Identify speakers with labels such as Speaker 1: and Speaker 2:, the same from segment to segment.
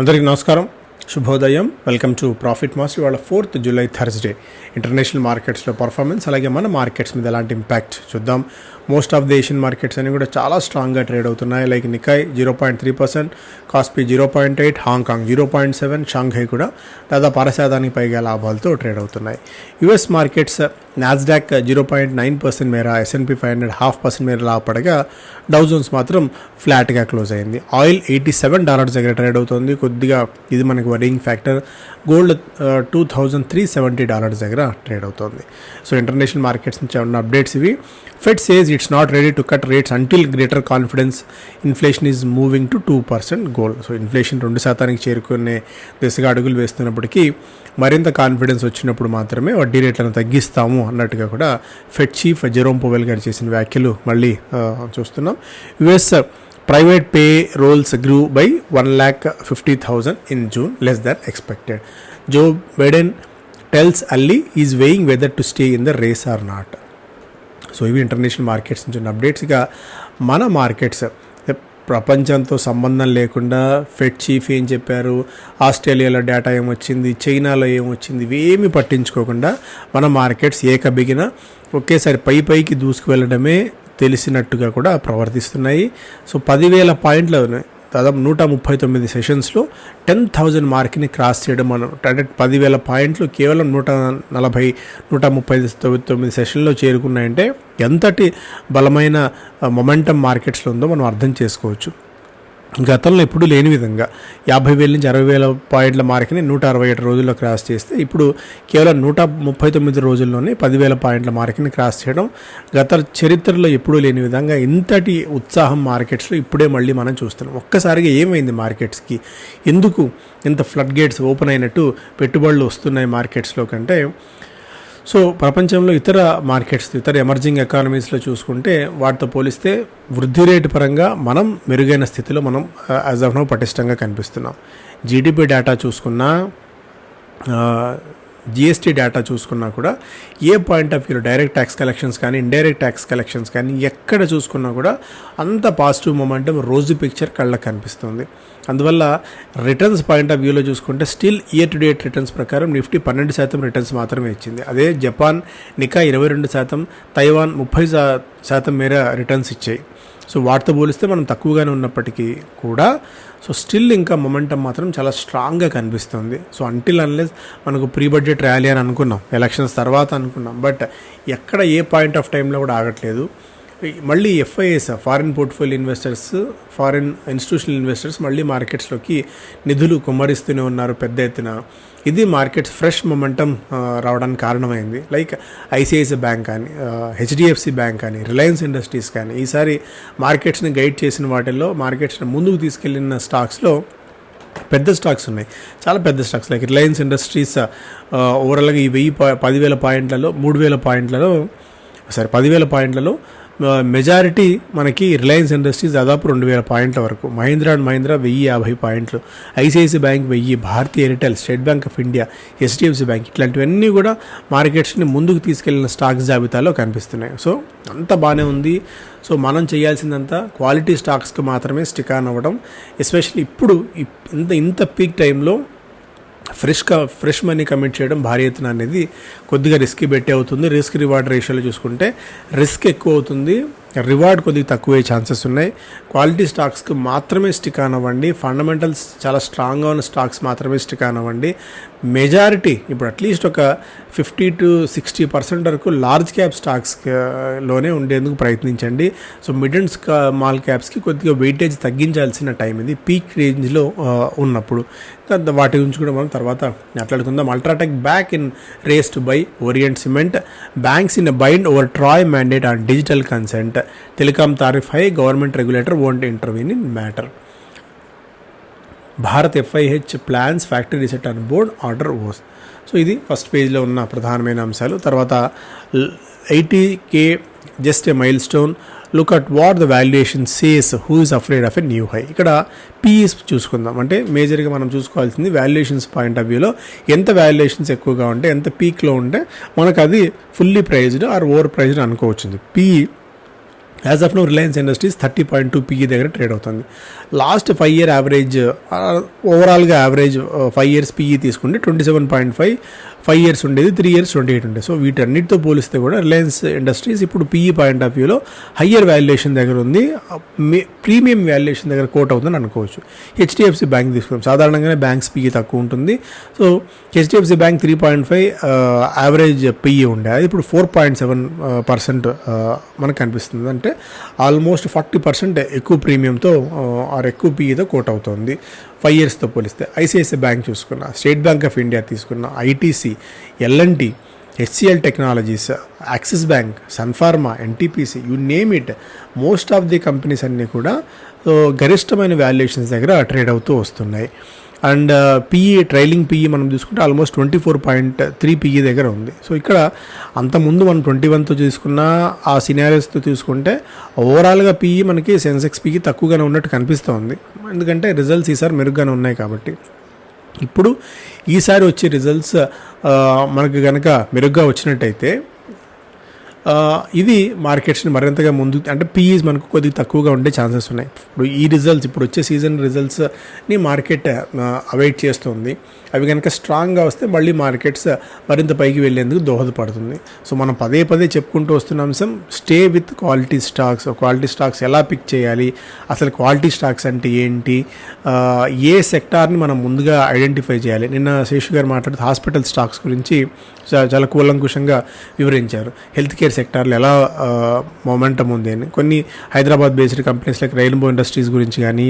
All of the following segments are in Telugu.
Speaker 1: అందరికీ నమస్కారం. శుభోదయం. వెల్కమ్ టు ప్రాఫిట్ మాస్టర్ ఇవాళ ఫోర్త్ జూలై థర్స్డే ఇంటర్నేషనల్ మార్కెట్స్లో పర్ఫార్మెన్స్ అలాగే మన మార్కెట్స్ మీద ఎలాంటి ఇంపాక్ట్ చూద్దాం. Most of the Asian markets అన్ని కూడా చాలా స్ట్రాంగ్గా ట్రేడ్ అవుతున్నాయి. Like Nikkei zero point three percent KOSPI zero point eight Hong Kong zero point seven Shanghai కూడా దాదాపు అరశాతానికి పైగా లాభాలతో ట్రేడ్ అవుతున్నాయి. US markets NASDAQ zero point nine percent మేర S and P five hundred half percent మేర లాభపడగా డౌజోన్స్ మాత్రం ఫ్లాట్గా క్లోజ్ అయింది. ఆయిల్ ఎయిటీ సెవెన్ డాలర్స్ దగ్గర ట్రేడ్ అవుతుంది. కొద్దిగా ఇది మనకి worrying factor gold two thousand three seventy dollars దగ్గర ట్రేడ్ అవుతుంది. సో ఇంటర్నేషనల్ మార్కెట్స్ నుంచి ఉన్న అప్డేట్స్ ఇవి. Fed says it's not ready to cut rates until greater confidence inflation is moving to two percent goal so inflation రెండు శాతానికి చేరుకునే దిశగా అడుగులు వేస్తున్నప్పటికీ మరింత కాన్ఫిడెన్స్ వచ్చినప్పుడు మాత్రమే వడ్డీ రేట్లను తగ్గిస్తాము అన్నట్టుగా కూడా ఫెడ్ చీఫ్ జెరోమ్ పోవెల్ గారు చేసిన వ్యాఖ్యలు మళ్ళీ చూస్తున్నాం. US private payrolls grew by one lakh fifty thousand in June less than expected Joe Biden tells ally is weighing whether to stay in the race or not so ఇవి ఇంటర్నేషనల్ మార్కెట్స్ నుంచి ఉన్న అప్డేట్స్గా మన మార్కెట్స్ ప్రపంచంతో సంబంధం లేకుండా ఫెడ్ చీఫ్ ఏం చెప్పారు? ఆస్ట్రేలియాలో డేటా ఏమొచ్చింది చైనాలో ఏమొచ్చింది ఇవేమి పట్టించుకోకుండా మన మార్కెట్స్ ఏకబిగిన ఒకేసారి పై పైకి దూసుకు వెళ్ళడమే తెలిసినట్టుగా కూడా ప్రవర్తిస్తున్నాయి. సో పదివేల ఉన్నాయి. దాదాపు నూట ముప్పై తొమ్మిది సెషన్స్లో టెన్ థౌజండ్ మార్క్ని క్రాస్ చేయడం మనం అంటే పదివేల పాయింట్లు కేవలం నూట నలభై నూట ముప్పై తొమ్మిది తొమ్మిది సెషన్లో చేరుకున్నాయంటే ఎంతటి బలమైన మొమెంటం మార్కెట్స్లో ఉందో మనం అర్థం చేసుకోవచ్చు. గతంలో ఎప్పుడూ లేని విధంగా యాభై వేల నుంచి అరవై వేల పాయింట్ల మార్క్ని నూట అరవై ఏడు రోజుల్లో క్రాస్ చేస్తే ఇప్పుడు కేవలం నూట ముప్పై తొమ్మిది రోజుల్లోనే పదివేల పాయింట్ల మార్క్ని క్రాస్ చేయడం గత చరిత్రలో ఎప్పుడూ లేని విధంగా ఇంతటి ఉత్సాహం మార్కెట్స్లో ఇప్పుడే మళ్ళీ మనం చూస్తున్నాం. ఒక్కసారిగా ఏమైంది మార్కెట్స్కి? ఎందుకు ఇంత ఫ్లడ్ గేట్స్ ఓపెన్ అయినట్టు పెట్టుబడులు వస్తున్నాయి మార్కెట్స్లో కంటే సో ప్రపంచంలో ఇతర మార్కెట్స్ ఇతర ఎమర్జింగ్ ఎకానమీస్లో చూసుకుంటే వాటితో పోలిస్తే వృద్ధి రేటు పరంగా మనం మెరుగైన స్థితిలో మనం యాజ్ ఆఫ్ నో పటిష్టంగా కనిపిస్తున్నాం. జీడిపి డేటా చూసుకున్నా uh, జిఎస్టీ డేటా చూసుకున్నా కూడా a point of view direct tax collections కానీ ఇండైరెక్ట్ ట్యాక్స్ కలెక్షన్స్ కానీ ఎక్కడ చూసుకున్నా కూడా అంత పాజిటివ్ మొమెంటం రోజు పిక్చర్ కళ్ళకు కనిపిస్తుంది. అందువల్ల రిటర్న్స్ పాయింట్ ఆఫ్ వ్యూలో చూసుకుంటే still year to date returns ప్రకారం నిఫ్టీ పన్నెండు శాతం రిటర్న్స్ మాత్రమే ఇచ్చింది. అదే జపాన్ నికా ఇరవై రెండు శాతం తైవాన్ ముప్పై శాతం మేర రిటర్న్స్ ఇచ్చాయి. సో వాటితో పోలిస్తే మనం తక్కువగానే ఉన్నప్పటికీ కూడా సో స్టిల్ ఇంకా మొమెంటం మాత్రం చాలా స్ట్రాంగ్గా కనిపిస్తుంది. సో అంటిల్ అన్లెస్ మనకు ప్రీ బడ్జెట్ ర్యాలీ అని అనుకున్నాం ఎలక్షన్స్ తర్వాత అనుకున్నాం బట్ ఎక్కడ ఏ పాయింట్ ఆఫ్ టైంలో కూడా ఆగట్లేదు. మళ్ళీ FIs foreign portfolio investors foreign institutional investors మళ్ళీ మార్కెట్స్లోకి నిధులు కుమ్మరిస్తూనే ఉన్నారు పెద్ద ఎత్తున. ఇది మార్కెట్స్ ఫ్రెష్ మొమెంటం రావడానికి కారణమైంది. లైక్ ఐసిఐసిఐ బ్యాంక్ కానీ హెచ్డిఎఫ్సి బ్యాంక్ కానీ రిలయన్స్ ఇండస్ట్రీస్ కానీ ఈసారి మార్కెట్స్ని గైడ్ చేసిన వాటిల్లో మార్కెట్స్ని ముందుకు తీసుకెళ్ళిన స్టాక్స్లో పెద్ద స్టాక్స్ ఉన్నాయి. చాలా పెద్ద స్టాక్స్. లైక్ రిలయన్స్ ఇండస్ట్రీస్ ఓవరాల్గా ఈ వెయ్యి పదివేల పాయింట్లలో మూడు వేల పాయింట్లలో సరే పదివేల పాయింట్లలో మెజారిటీ మనకి రిలయన్స్ ఇండస్ట్రీస్ దాదాపు రెండు వేల పాయింట్ల వరకు. మహీంద్రా అండ్ మహీంద్రా వెయ్యి యాభై పాయింట్లు. ఐసిఐసి బ్యాంక్ వెయ్యి భారతీయ Airtel State Bank of India HDFC bank ఇట్లాంటివన్నీ కూడా మార్కెట్స్ని ముందుకు తీసుకెళ్ళిన స్టాక్స్ జాబితాలో కనిపిస్తున్నాయి. సో అంత బాగానే ఉంది. సో మనం చేయాల్సిందంతా క్వాలిటీ స్టాక్స్కి మాత్రమే స్టిక్ ఆన్ అవ్వడం. ఎస్పెషల్లీ ఇప్పుడు ఇప్- ఇంత ఇంత పీక్ టైంలో ఫ్రెష్ క ఫ్రెష్ మనీ కమిట్ చేయడం భారీ ఎత్తున అనేది కొద్దిగా రిస్క్ బెట్టే అవుతుంది. రిస్క్ రివార్డ్ రేషియోలో చూసుకుంటే రిస్క్ ఎక్కువ అవుతుంది. రివార్డ్ కొద్దిగా తక్కువే ఛాన్సెస్ ఉన్నాయి. క్వాలిటీ స్టాక్స్కి మాత్రమే స్టిక్ అనవ్వండి ఫండమెంటల్స్ చాలా స్ట్రాంగ్గా ఉన్న స్టాక్స్ మాత్రమే స్టిక్ అనవ్వండి మెజారిటీ ఇప్పుడు అట్లీస్ట్ ఒక ఫిఫ్టీ టు సిక్స్టీ పర్సెంట్ వరకు లార్జ్ క్యాప్ స్టాక్స్లోనే ఉండేందుకు ప్రయత్నించండి. సో మిడ్ అండ్ స్మాల్ క్యాప్స్కి కొద్దిగా వెయిటేజ్ తగ్గించాల్సిన టైం ఇది. పీక్ రేంజ్లో ఉన్నప్పుడు. వాటి గురించి కూడా మనం తర్వాత మాట్లాడుకుందాం. UltraTech back in race to buy Orient Cement banks in bind over TRAI mandate on digital consent telecom tariff high government regulator won't intervene in matter Bharat FIH plans factory reset on board orders. So ఇది ఫస్ట్ పేజ్లో ఉన్న ప్రధానమైన అంశాలు. తర్వాత eighty K just a milestone look at what the valuation says who is afraid of a new high ఇక్కడ పీఈస్ చూసుకుందాం. అంటే మేజర్గా మనం చూసుకోవాల్సింది వాల్యుయేషన్స్ పాయింట్ ఆఫ్ వ్యూలో ఎంత వాల్యుయేషన్స్ ఎక్కువగా ఉంటే ఎంత పీక్లో ఉంటే మనకు అది fully priced or over praised అనుకోవచ్చుంది. PE as of now Reliance Industries thirty point two PE దగ్గర ట్రేడ్ అవుతుంది. లాస్ట్ ఫైవ్ ఇయర్ యావరేజ్ ఓవరాల్గా యావరేజ్ ఫైవ్ ఇయర్స్ పీఈ తీసుకుంటే twenty seven point five five years ఉండేది త్రీ ఇయర్స్ ట్వంటీ ఎయిట్ ఉండేది సో వీటన్నిటితో పోలిస్తే కూడా రిలయన్స్ ఇండస్ట్రీస్ ఇప్పుడు పీఈ పాయింట్ ఆఫ్ వ్యూలో హయ్యర్ వాల్యుయేషన్ దగ్గర ఉంది. ప్రీమియం వాల్యుయేషన్ దగ్గర కోట్ అవుతుందని అనుకోవచ్చు. హెచ్డిఎఫ్సి బ్యాంక్ తీసుకుందాం. సాధారణంగానే బ్యాంక్స్ పీఈ తక్కువ ఉంటుంది. So HDFC bank three point five average PE ఉండే. అది ఇప్పుడు ఫోర్ పాయింట్ సెవెన్ పర్సెంట్ మనకు కనిపిస్తుంది. అంటే ఆల్మోస్ట్ ఫార్టీ పర్సెంట్ ఎక్కువ ప్రీమియంతో ఆర్ ఎక్కువ పీఈతో కోట్ అవుతుంది. ఫైవ్ ఇయర్స్తో పోలిస్తే ఐసిఐసిఐ బ్యాంక్ చూసుకున్న స్టేట్ బ్యాంక్ ఆఫ్ ఇండియా తీసుకున్న ITC L and T HCL Technologies Axis Bank Sun Pharma NTPC you name it most of the companies అన్నీ కూడా గరిష్టమైన వాల్యుయేషన్స్ దగ్గర ట్రేడ్ అవుతూ వస్తున్నాయి. అండ్ పీఈ ట్రైలింగ్ పీఈ మనం చూసుకుంటే almost twenty four point three PE దగ్గర ఉంది. సో ఇక్కడ అంతకుముందు మనం ట్వంటీ వన్తో తీసుకున్న ఆ సినారియస్తో చూసుకుంటే ఓవరాల్గా పీఈ మనకి సెన్సెక్స్ పీఈ తక్కువగానే ఉన్నట్టు కనిపిస్తుంది ఎందుకంటే రిజల్ట్స్ ఈసారి మెరుగ్గానే ఉన్నాయి కాబట్టి. ఇప్పుడు ఈసారి వచ్చే రిజల్ట్స్ మనకు కనుక మెరుగ్గా వచ్చినట్టయితే ఇది మార్కెట్స్ని మరింతగా ముందు అంటే పీఈస్ మనకు కొద్దిగా తక్కువగా ఉండే ఛాన్సెస్ ఉన్నాయి. ఇప్పుడు ఈ రిజల్ట్స్ ఇప్పుడు వచ్చే సీజన్ రిజల్ట్స్ని మార్కెట్ అవైట్ చేస్తుంది. అవి కనుక స్ట్రాంగ్గా వస్తే మళ్ళీ మార్కెట్స్ మరింత పైకి వెళ్ళేందుకు దోహదపడుతుంది. సో మనం పదే పదే చెప్పుకుంటూ వస్తున్న అంశం stay with quality stocks quality stocks ఎలా పిక్ చేయాలి? అసలు క్వాలిటీ స్టాక్స్ అంటే ఏంటి? ఏ సెక్టార్ని మనం ముందుగా ఐడెంటిఫై చేయాలి? నిన్న శేషు గారు మాట్లాడుతూ హాస్పిటల్ స్టాక్స్ గురించి చాలా కూలంకుషంగా వివరించారు. హెల్త్ కేర్ సెక్టార్లో ఎలా మొమెంటం ఉంది అని. కొన్ని హైదరాబాద్ బేస్డ్ కంపెనీస్ లైక్ రైల్బో ఇండస్ట్రీస్ గురించి కానీ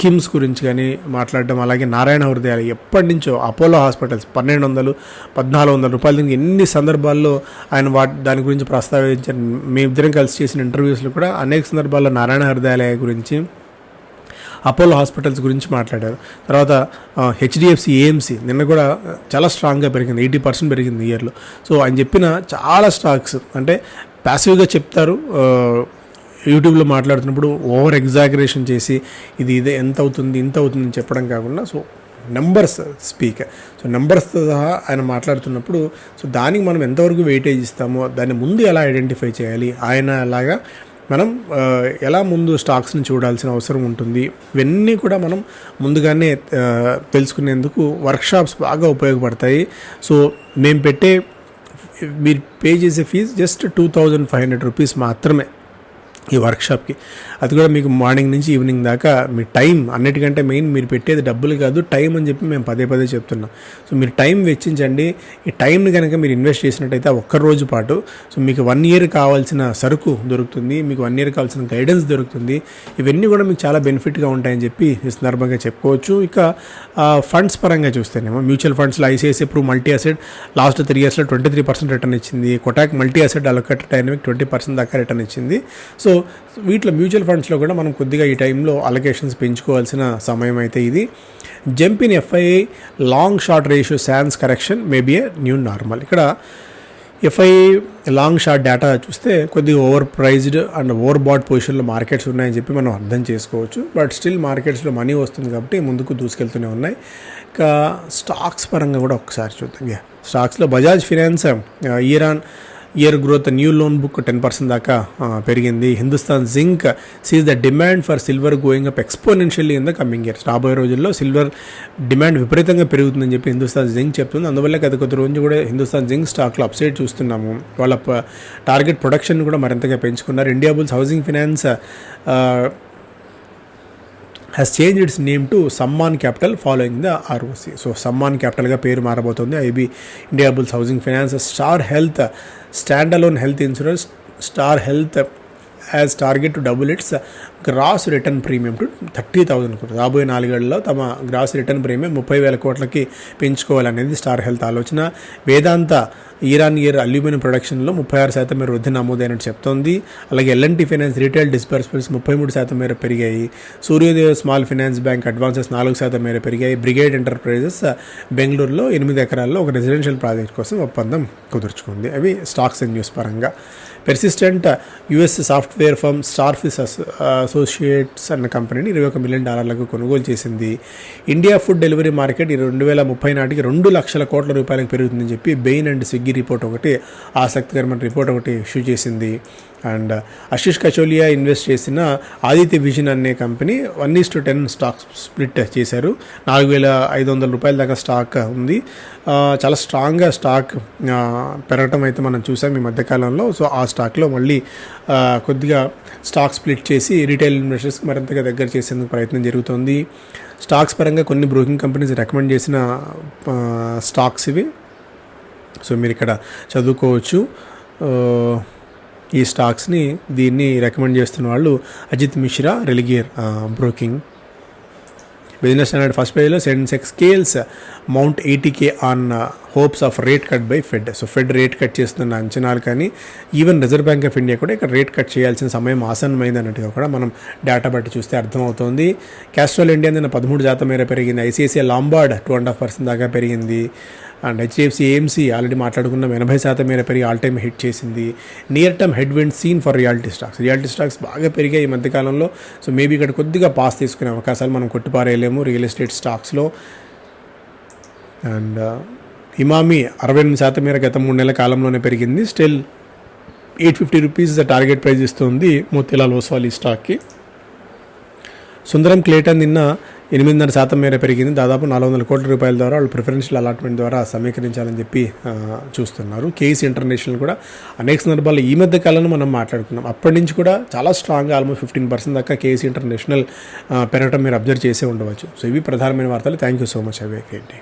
Speaker 1: కిమ్స్ గురించి కానీ మాట్లాడడం అలాగే నారాయణ హృదయాలు ఎప్పటి నుంచో అపోలో హాస్పిటల్స్ పన్నెండు వందలు పద్నాలుగు వందల రూపాయల నుంచి ఎన్ని సందర్భాల్లో ఆయన వాటి దాని గురించి ప్రస్తావించారు. మేమిద్దరం కలిసి చేసిన ఇంటర్వ్యూస్లో కూడా అనేక సందర్భాల్లో నారాయణ హృదయాలయ గురించి అపోలో హాస్పిటల్స్ గురించి మాట్లాడారు. తర్వాత హెచ్డిఎఫ్సి ఏఎంసీ నిన్న కూడా చాలా స్ట్రాంగ్గా పెరిగింది. ఎయిటీ పర్సెంట్ పెరిగింది ఇయర్లో. సో ఆయన చెప్పిన చాలా స్టాక్స్ అంటే ప్యాసివ్గా చెప్తారు. యూట్యూబ్లో మాట్లాడుతున్నప్పుడు ఓవర్ ఎగ్జాగరేషన్ చేసి ఇది ఇదే ఎంత అవుతుంది ఇంత అవుతుంది చెప్పడం కాకుండా సో నెంబర్స్ స్పీక్. సో నెంబర్స్తో సహా ఆయన మాట్లాడుతున్నప్పుడు సో దానికి మనం ఎంతవరకు వెయిటేజ్ ఇస్తామో దాన్ని ముందు ఎలా ఐడెంటిఫై చేయాలి ఆయన అలాగా మనం ఎలా ముందు స్టాక్స్ని చూడాల్సిన అవసరం ఉంటుంది ఇవన్నీ కూడా మనం ముందుగానే తెలుసుకునేందుకు వర్క్షాప్స్ బాగా ఉపయోగపడతాయి. సో మేము పెట్టే మీరు పే చేసే fee just two thousand five hundred rupees మాత్రమే. ఈ వర్క్షాప్కి అది కూడా మీకు మార్నింగ్ నుంచి ఈవినింగ్ దాకా మీ టైం అన్నిటికంటే మెయిన్ మీరు పెట్టేది డబ్బులు కాదు టైం అని చెప్పి మేము పదే పదే చెప్తున్నాం. సో మీరు టైం వెచ్చించండి. ఈ టైంని కనుక మీరు ఇన్వెస్ట్ చేసినట్టయితే ఒక్క రోజు పాటు. సో మీకు వన్ ఇయర్ కావాల్సిన సరుకు దొరుకుతుంది మీకు వన్ ఇయర్ కావాల్సిన గైడెన్స్ దొరుకుతుంది. ఇవన్నీ కూడా మీకు చాలా బెనిఫిట్గా ఉంటాయని చెప్పి ఈ సందర్భంగా చెప్పుకోవచ్చు. ఇక ఫండ్స్ పరంగా చూస్తేనేమో మ్యూచువల్ ఫండ్స్లో ICICI Pru multi asset last three ఇయర్స్లో ట్వంటీ త్రీ పర్సెంట్ రిటర్న్ ఇచ్చింది. Kotak multi asset allocated dynamic twenty percent దాకా రిటర్న్ ఇచ్చింది. సో వీటిలో మ్యూచువల్ ఫండ్స్లో కూడా మనం కొద్దిగా ఈ టైంలో అలొకేషన్స్ పెంచుకోవాల్సిన సమయం అయితే ఇది jump in FII long short ratio signs correction maybe a new normal ఇక్కడ ఎఫ్ఐ లాంగ్ షార్ట్ డేటా చూస్తే కొద్దిగా over praised and over bat పొజిషన్లో మార్కెట్స్ ఉన్నాయని చెప్పి మనం అర్థం చేసుకోవచ్చు. బట్ స్టిల్ మార్కెట్స్లో మనీ వస్తుంది కాబట్టి ముందుకు దూసుకెళ్తూనే ఉన్నాయి. ఇంకా స్టాక్స్ పరంగా కూడా ఒకసారి చూద్దాం. స్టాక్స్లో Bajaj finance Iran year growth new loan book ten percent దాకా పెరిగింది. Hindustan zinc sees the demand for silver going up exponentially in the coming years రాబోయే రోజుల్లో సిల్వర్ డిమాండ్ విపరీతంగా పెరుగుతుందని చెప్పి హిందుస్థాన్ జింక్ చెప్తుంది. అందువల్ల గత కొద్ది రోజు కూడా హిందుస్థాన్ జింక్ స్టాక్లో అప్సైడ్ చూస్తున్నాము. వాళ్ళ టార్గెట్ ప్రొడక్షన్ కూడా మరింతగా పెంచుకున్నారు. Indiabulls housing finance has change its name to Sammaan capital following the ROC so Sammaan క్యాపిటల్గా పేరు మారబోతుంది. IB Indiabulls housing finance star health standalone health insurance star health as target to double its gross return premium to thirty thousand కోట్లు రాబోయే నాలుగేళ్ళలో తమ గ్రాస్ రిటర్న్ ప్రీమియం ముప్పై వేల కోట్లకి పెంచుకోవాలనేది స్టార్ హెల్త్ ఆలోచన. వేదాంత ఇరాన్ ఇయర్ అల్యూమినియం ప్రొడక్షన్లో ముప్పై ఆరు శాతం మేర వృద్ధి నమోదైనట్టు చెప్తోంది. అలాగే ఎల్ఎన్టీ ఫైనాన్స్ రీటైల్ డిస్బర్స్మెంట్స్ ముప్పై మూడు శాతం మేర పెరిగాయి. సూర్యోదయ స్మాల్ ఫైనాన్స్ బ్యాంక్ అడ్వాన్సెస్ నాలుగు శాతం మేర పెరిగాయి. బ్రిగేడ్ ఎంటర్ప్రైజెస్ బెంగళూరులో ఎనిమిది ఎకరాల్లో ఒక రెసిడెన్షియల్ ప్రాజెక్ట్ కోసం ఒప్పందం కుదుర్చుకుంది. అవి స్టాక్స్ అండ్ న్యూస్ పరంగా. Persistent US software firm Starfish Associates అన్న కంపెనీని ఇరవై ఒక మిలియన్ డాలర్లకు కొనుగోలు చేసింది. ఇండియా ఫుడ్ డెలివరీ మార్కెట్ ఈ రెండు వేల ముప్పై నాటికి రెండు లక్షల కోట్ల రూపాయలకు పెరుగుతుందని చెప్పి బెయిన్ అండ్ స్విగ్గీ రిపోర్ట్ ఒకటి ఆసక్తికరమైన రిపోర్ట్ ఒకటి ఇష్యూ చేసింది. అండ్ ఆశీష్ కచోలియా ఇన్వెస్ట్ చేసిన ఆదిత్య విజన్ అనే company one is to ten stock split చేశారు. నాలుగు వేల ఐదు వందల రూపాయల దాకా స్టాక్ ఉంది. చాలా స్ట్రాంగ్గా స్టాక్ పెరగటం అయితే మనం చూసాం ఈ మధ్యకాలంలో సో ఆ స్టాక్లో మళ్ళీ కొద్దిగా స్టాక్ స్ప్లిట్ చేసి రీటైల్ ఇన్వెస్టర్స్కి మరింతగా దగ్గర చేసేందుకు ప్రయత్నం జరుగుతుంది. స్టాక్స్ పరంగా కొన్ని బ్రోకింగ్ కంపెనీస్ రికమెండ్ చేసిన స్టాక్స్ ఇవి. సో మీరు ఇక్కడ చదువుకోవచ్చు. ఈ స్టాక్స్ని దీన్ని రికమెండ్ చేస్తున్న వాళ్ళు Ajit Mishra Religare broking. Business standard first పేజ్లో Sensex scales mount eighty K on hopes of rate cut by Fed. So Fed rate cut చేస్తున్న అంచనాలు కానీ even Reserve Bank of India కూడా ఇక్కడ రేట్ కట్ చేయాల్సిన సమయం ఆసన్నమైంది అన్నట్టుగా కూడా మనం డేటా బట్టి చూస్తే అర్థమవుతోంది. క్యాస్ట్రాల్ ఇండియా నిన్న పదమూడు శాతం మేర పెరిగింది. ICICI Lombard two and half percent దాకా పెరిగింది. అండ్ హెచ్డిఎఫ్సి ఏఎంసీ ఆల్రెడీ మాట్లాడుకున్నాం ఎనభై శాతం మేర పెరిగి ఆల్ టైమ్ హిట్ చేసింది. Near term headwind seen for realty stocks realty stocks బాగా పెరిగాయి ఈ మధ్యకాలంలో సో మేబీ ఇక్కడ కొద్దిగా పాస్ తీసుకునే అవకాశాలు మనం కొట్టుపారేయలేము రియల్ ఎస్టేట్ స్టాక్స్లో అండ్ uh, ఇమామి అరవై ఎనిమిది శాతం మేర గత మూడు నెలల కాలంలోనే పెరిగింది. Still eight fifty rupees target price ఇస్తుంది మోతిలాల్ ఓస్వాల్ ఈ స్టాక్కి సుందరం క్లేటన్ నిన్న ఎనిమిదిన్నర శాతం మేర పెరిగింది. దాదాపు నాలుగు వందల కోట్ల రూపాయల ద్వారా వాళ్ళు ప్రిఫరెన్షియల్ అలాట్మెంట్ ద్వారా సమీకరించాలని చెప్పి చూస్తున్నారు. కేసీ ఇంటర్నేషనల్ కూడా అనేక సందర్భాల్లో ఈ మధ్య కాలంలో మనం మాట్లాడుకున్నాం. అప్పటి నుంచి కూడా చాలా స్ట్రాంగ్గా ఆల్మోస్ట్ ఫిఫ్టీన్ పర్సెంట్ దాకా కేసీ ఇంటర్నేషనల్ పెరగడం మీరు అబ్జర్వ్ చేసే ఉండవచ్చు. సో ఇవి ప్రధానమైన వార్తలు. Thank you so much. అవే ఏంటి?